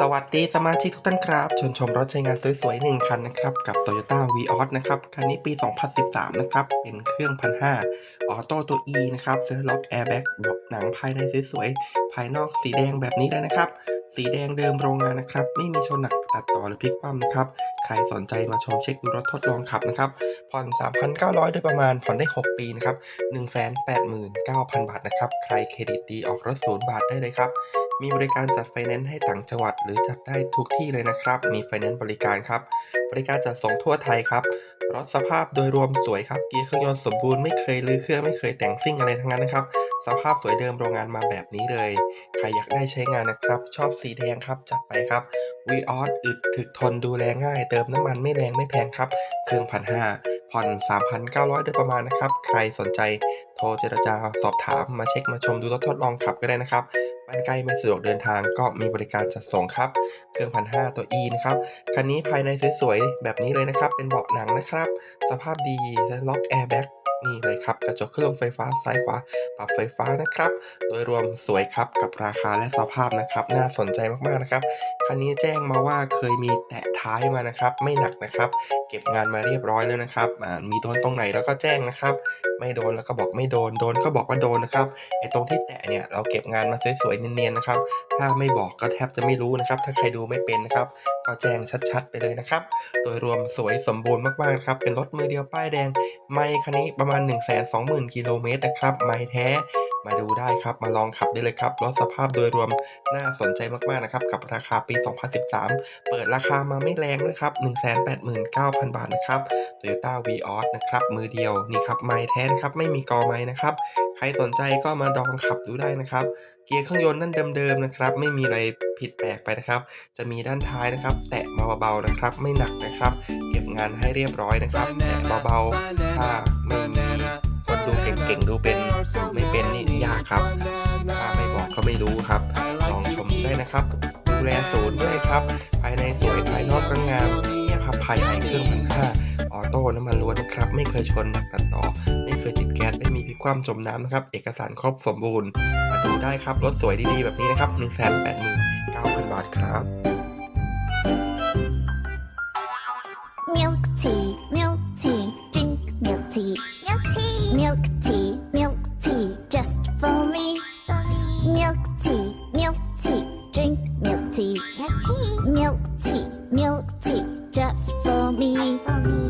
สวัสดีสมาชิกทุกท่านครับชวนชมรถใช้งานสวยๆหนึ่งคันนะครับ กับ Toyota v ีออนะครับ คันนี้ปี 2013 นะครับ เป็นเครื่อง1,500ออโต้ตัว E นะครับเซ็นทรัลล็อกแอร์แบ็กบาะหนังภายในสวยๆ ภายนอกสีแดงแบบนี้เลยนะครับ สีแดงเดิมโรงงานนะครับ ไม่มีชนหนักตัดต่อหรือพลิกคว่ำนะครับ ใครสนใจมาชมเช็คดูรถทดลองขับนะครับ ผ่อน 3,900 โดยประมาณผ่อนได้ 6 ปีนะครับ 189,000 บาทนะครับ ใครเครดิตดีออกรถศูนย์บาทได้เลยครับ มีบริการจัดไฟแนนซ์ให้ต่างจังหวัด หรือจัดได้ทุกที่เลยนะครับ มีไฟแนนซ์บริการครับ บริการจัดส่งทั่วไทยครับ รถสภาพโดยรวมสวยครับ เกียร์เครื่องยนต์สมบูรณ์ไม่เคยลื้อเครื่องไม่เคยแต่งซิ่งอะไรทั้งนั้นนะครับ สภาพสวยเดิมโรงงานมาแบบนี้เลย ใครอยากได้ใช้งานนะครับ ชอบสีแดงครับ จัดไปครับวีออสอึดถึกทนดูแลง่าย เติมน้ำมันไม่แรงไม่แพงครับ เครื่องพันห้า ผ่อน 3,900 โดยประมาณนะครับ ใครสนใจโทรเจรจาสอบถามมาเช็คมาชมดูรถทดลองขับก็ได้นะครับบ้านใกล้ไม่สะดวกเดินทางก็มีบริการจัดส่งครับ เครื่องพันห้าตัว E นะครับ คันนี้ภายในสวยๆแบบนี้เลยนะครับ เป็นเบาะหนังนะครับ สภาพดีและล็อกแอร์แบ็ก นี่เลยครับ กระจกเครื่องไฟฟ้าซ้ายขวา ปรับไฟฟ้านะครับ โดยรวมสวยครับกับราคาและสภาพนะครับ น่าสนใจมากๆนะครับคันนี้แจ้งมาว่าเคยมีแตะท้ายมานะครับ ไม่หนักนะครับ เก็บงานมาเรียบร้อยแล้วนะครับมีโดนตรงไหนแล้วก็แจ้งนะครับไม่โดนแล้วก็บอกไม่โดน โดนก็บอกว่าโดนนะครับ ไอ้ตรงที่แตะเนี่ยเราเก็บงานมาสวยๆเนียนๆนะครับ ถ้าไม่บอกก็แทบจะไม่รู้นะครับ ถ้าใครดูไม่เป็นนะครับ ก็แจ้งชัดๆ ไปเลยนะครับ โดยรวมสวยสมบูรณ์มากๆนะครับ เป็นรถมือเดียวป้ายแดง ไม่คันนี้ประมาณ 1 2 0 0 0 0 กิโลเมตรนะครับ ไม่แท้ มาดูได้ครับ มาลองขับได้เลยครับรถสภาพโดยรวมน่าสนใจมากๆนะครับ กับราคาปี 2013 เปิดราคามาไม่แรงด้วยครับ 189,000 บาทนะครับ Toyota v ีออนะครับ มือเดียวนี่ครับไม้แท้นะครับ ไม่มีกอไม้นะครับ ใครสนใจก็มาดองขับดูได้นะครับเกียร์เครื่องยนต์นั่นเดิมๆนะครับ ไม่มีอะไรผิดแปลกไปนะครับ จะมีด้านท้ายนะครับ แตะมาเบาๆนะครับ ไม่หนักนะครับ เก็บงานให้เรียบร้อยนะครับแตะเบาๆถ้าไม่มี ดูเก่งๆ ดูเป็นไม่เป็นนี่ยากครับ ถ้าไม่บอกก็ไม่รู้ครับ ลองชมได้นะครับ ดูแลศูนย์ด้วยครับ ภายในสวยภายนอกก็งามเนี่ยครับภายในเครื่องพันห้าออโต้น้ำมันล้วนนะครับ ไม่เคยชนหนักตัดต่อ ไม่เคยติดแก๊สไม่มีพิคว่ำจมน้ำนะครับ เอกสารครบสมบูรณ์ มาดูได้ครับ รถสวยดีๆ แบบนี้นะครับ 1 8 9 0 0 0 บาทครับ Milk tea, milk tea, drink milk tea. Milk tea, milk tea, milk tea, just for me. Milk tea, milk tea, drink milk tea. Milk tea, milk tea, just for me.